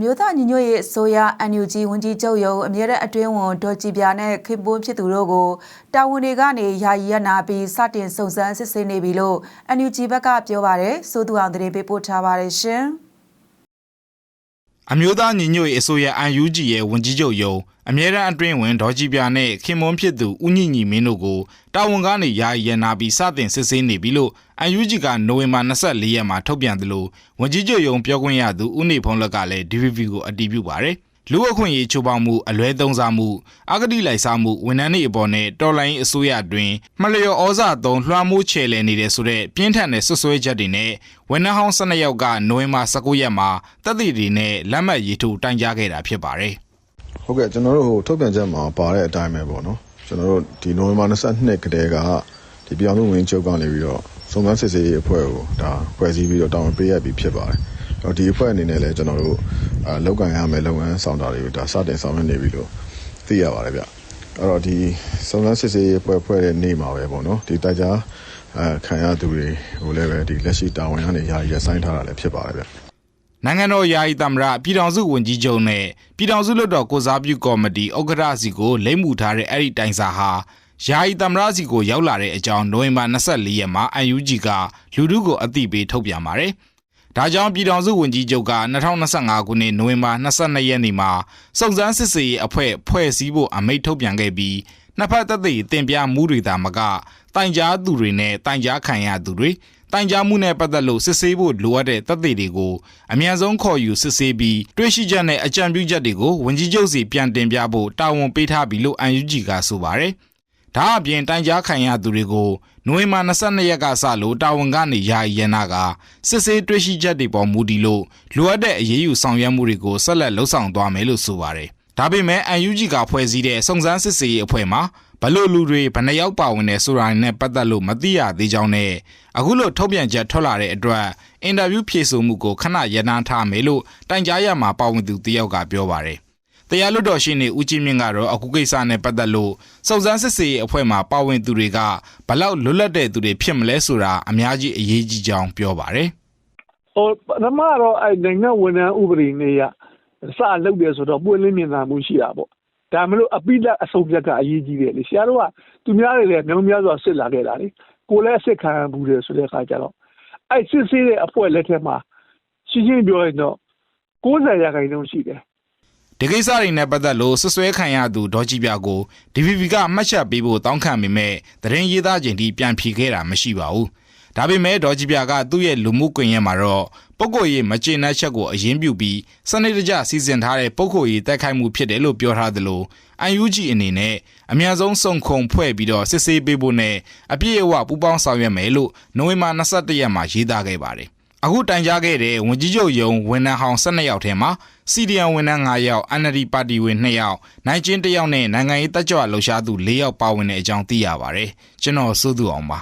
အမျိုးသားညီညွတ်ရေးအစိုးရ NUG ဝန်ကြီးချုပ်ရုံးအမြဲတမ်းအတွင်းဝန်ဒေါ်ကြည်ပြာနဲ့ခင်ပွန်းဖြစ်သူတို့ကိုတာဝန်တွေကနေယာယီရနာပြီးစတင်စုံစမ်းစစ်ဆေးနေပြီလို့ NUG ဘက်ကပြောပါတယ်စိုးသူအောင်သတင်းပေးပို့ထားပါတယ်ရှင်။အမျိုးသားညီညွတ်ရေးအစိုးရ UNG ရဲ့ဝန်ကြီးချုပ်ယုံ အမြဲတမ်းအတွင်းဝင်ဒေါ်ကြည်ပြာနဲ့ခင်မွန်းဖြစ်သူဦးညညီမင်းတို့ကိုတာဝန်ကနေယာယီရနာပြီးစတင်စစ်ဆေးနေပြီလို့ UNG ကနိုဝင်ဘာ24ရက်မှာထုတ်ပြန်သလိုဝန်ကြီးချုပ်ယုံပြောခွင့်ရသူဦးနေဖုံးလက်ကလည်း DVB ကိုအတည်ပြုပါတယ်လူအခွင့်အရေးချိုးဖောက်မှုအလွဲသုံးစားမှုအဂတိလိုက်စားမှုဝန်ထမ်းတွေအပေါ်နဲ့တော်လိုင်းအစိုးရအတွင်းမလျော်ဩဇာသုံးလွှမ်းမိုးချေလည်နေတဲ့ဆိုတဲ့ပြင်းထန်တဲ့ဆွဆွဲချက်တွေနဲ့ဝန်ထမ်းဟောင်း12ယောက်ကနိုဝင်ဘာ19ရက်မှာတပ်တွေတွေနဲ့လက်မှတ်ရေးထိုးတိုင်ကြားခဲ့တာဖြစ်ပါတယ် ဟုတ်ကဲ့ကျွန်တော်တို့ဟိုထုတ်ပြန်ချက်မှာပါတဲ့အတိုင်းပဲပေါ့နော်ကျွန်တော်တို့ဒီနိုဝင်ဘာ22ကတည်းကဒီပြောင်းလဲဝင်ချုပ်ကနေပြီးတော့စုံစမ်းစစ်ဆေးရေးအဖွဲ့ကိုဒါဖွဲ့စည်းပြီးတော့တာဝန်ပေးရပြီးဖြစ်ပါတယ်တော့ဒီအဖွဲ့အနေနဲ့လည်းကျွန်တော်တို့အာလောက်ကန်ရမယ်လုပ်ငန်းဆောင်တာတွေကိုဒါစတင်ဆောင်ရွက်နေပြီလို့သိရပါတယ်ဗျအဲ့တော့ဒီစုံစမ်းစစ်ဆေးရေးအဖွဲ့ဖွဲ့တဲ့နေ့မှာပဲပေါ့နော်ဒီတိုက်ကြားအဲခံရသူတွေဟိုလည်းပဲဒီလက်ရှိတာဝန်ကနေယာယီရဆိုင်ထားတာလည်းဖြစ်ပါတယ်ဗျ နိုင်ငံတော်ယာယီသမ္မတပြည်ထောင်စုဝန်ကြီးချုပ်နဲ့ပြည်ထောင်စုလွှတ်တော်ကိုစားပြုကော်မတီဥက္ကဋ္ဌစီကိုလိမ့်မှုထားတဲ့အဲ့ဒီတိုင်စာဟာယာယီသမ္မတစီကိုရောက်လာတဲ့အကြောင်းနိုဝင်ဘာ24ရက်မှာ UNG ကလူထုကိုအသိပေးထုတ်ပြန်ပါတယ်။ဒါကြောင့်ပြည်ထောင်စုဝန်ကြီးချုပ်က2025ခုနှစ်နိုဝင်ဘာ22ရက်နေ့မှာစုံစမ်းစစ်ဆေးရေးအဖွဲ့ဖွဲ့စည်းဖို့အမိန့်ထုတ်ပြန်ခဲ့ပြီးနှစ်ဖက်သက်သေတင်ပြမှုတွေသာမကတိုင်ကြားသူတွေနဲ့တိုင်ကြားခံရသူတွေ တိုင်ကြားမှုနဲ့ပတ်သက်လို့စစ်ဆေးဖို့လိုအပ်တဲ့သက်သေတွေကိုအမြန်ဆုံးခေါ်ယူစစ်ဆေးပြီးတွေ့ရှိချက်နဲ့အကြံပြုချက်တွေကိုဝန်ကြီးချုပ်စီပြန်တင်ပြဖို့တာဝန်ပေးထားပြီလို့ UNG ကဆိုပါတယ်။ဒါအပြင်တိုင်ကြားခံရသူတွေကိုနိုဝင်ဘာ22ရက်ကစလို့တာဝန်ကနေယာယီရနာကစစ်ဆေးတွေ့ရှိချက်တွေပေါ်မူတည်လို့လိုအပ်တဲ့အရေးယူဆောင်ရွက်မှုတွေကိုဆက်လက်လှုပ်ဆောင်သွားမယ်လို့ဆိုပါတယ်။ဒါပေမဲ့ UNG ကဖွဲ့စည်းတဲ့စုံစမ်းစစ်ဆေးရေးအဖွဲ့မှာ ဘလို့လူတွေဘယ်နှယောက်ပါဝင်နေဆိုတာနဲ့ပတ်သက်လို့မသိရသေးကြောင်းနဲ့အခုလိုထုတ်ပြန်ချက်ထွက်လာတဲ့အတွက်အင်တာဗျူးဖြေဆိုမှုကိုခဏရနာထားမယ်လို့တိုင်ကြားရမှာပါဝင်သူတယောက်ကပြောပါတယ်။တရားလွတ်တော်ရှိနေဦးကြီးမြင့်ကတော့အခုကိစ္စနဲ့ပတ်သက်လို့စုံစမ်းစစ်ဆေးရေးအဖွဲ့မှာပါဝင်သူတွေကဘလောက်လွတ်လပ်တဲ့သူတွေဖြစ်မလဲဆိုတာအများကြီးအရေးကြီးကြောင်းပြောပါတယ်ဟိုပထမတော့အဲ့နိုင်ငံဝန်ထမ်းဥပဒေနဲ့ရစလုပ်တယ်ဆိုတော့ပွင့်လင်းမြင်သာမှုရှိတာပေါ့ ဒါမလို့အပိလက်အဆုံးဖြတ်ကအရေးကြီးတယ်လေဆရာတို့ကသူများတွေလည်းမြောင်းများစွာစစ်လာခဲ့တာလေကိုလည်းအစစ်ခံဘူးတယ်ဆိုတဲ့အခါကျတော့အဲ့စစ်ဆေးတဲ့အဖွဲ့လက်ထက်မှာရှင်းရှင်းပြောရင်တော့90ရာခိုင်နှုန်းရှိတယ်ဒီကိစ္စတွေနဲ့ပတ်သက်လို့ဆွဆွဲခံရသူဒေါ်ကြည်ပြကို DVB ကအမှတ်ချက်ပေးဖို့တောင်းခံပေမဲ့သတင်းရေးသားခြင်းဒီပြန်ဖြေခဲ့တာမရှိပါဘူး။ဒါပေမဲ့ဒေါ်ကြည်ပြကသူ့ရဲ့လူမှုကွန်ရက်မှာတော့ ပုဂ္ဂိုလ်ရေးမကျေနပ်ချက်ကိုအရင်ပြုပြီးစနစ်တကျစီစဉ်ထားတဲ့ပုဂ္ဂိုလ်ရေးတိုက်ခိုက်မှုဖြစ်တယ်လို့ပြောထားသလို UNG အနေနဲ့အများဆုံးစုံခုံဖွဲ့ပြီးတော့စစ်ဆေးပေးဖို့နဲ့အပြည့်အဝပူးပေါင်းဆောင်ရွက်မယ်လို့နိုဝင်ဘာ22ရက်မှာရေးသားခဲ့ပါတယ်။အခုတိုင်ကြားခဲ့တဲ့ဝန်ကြီးချုပ်ယုံဝန်ထမ်းဟောင်း12ယောက်ထဲမှာ CDN ဝန်ထမ်း9ယောက် NLD ပါတီဝင်2ယောက်နိုင်ကျင်း1ယောက်နဲ့နိုင်ငံရေးတက်ကြွလှုပ်ရှားသူ4ယောက်ပါဝင်တဲ့အကြောင်းသိရပါတယ်ကျွန်တော်စိုးသူအောင်ပါ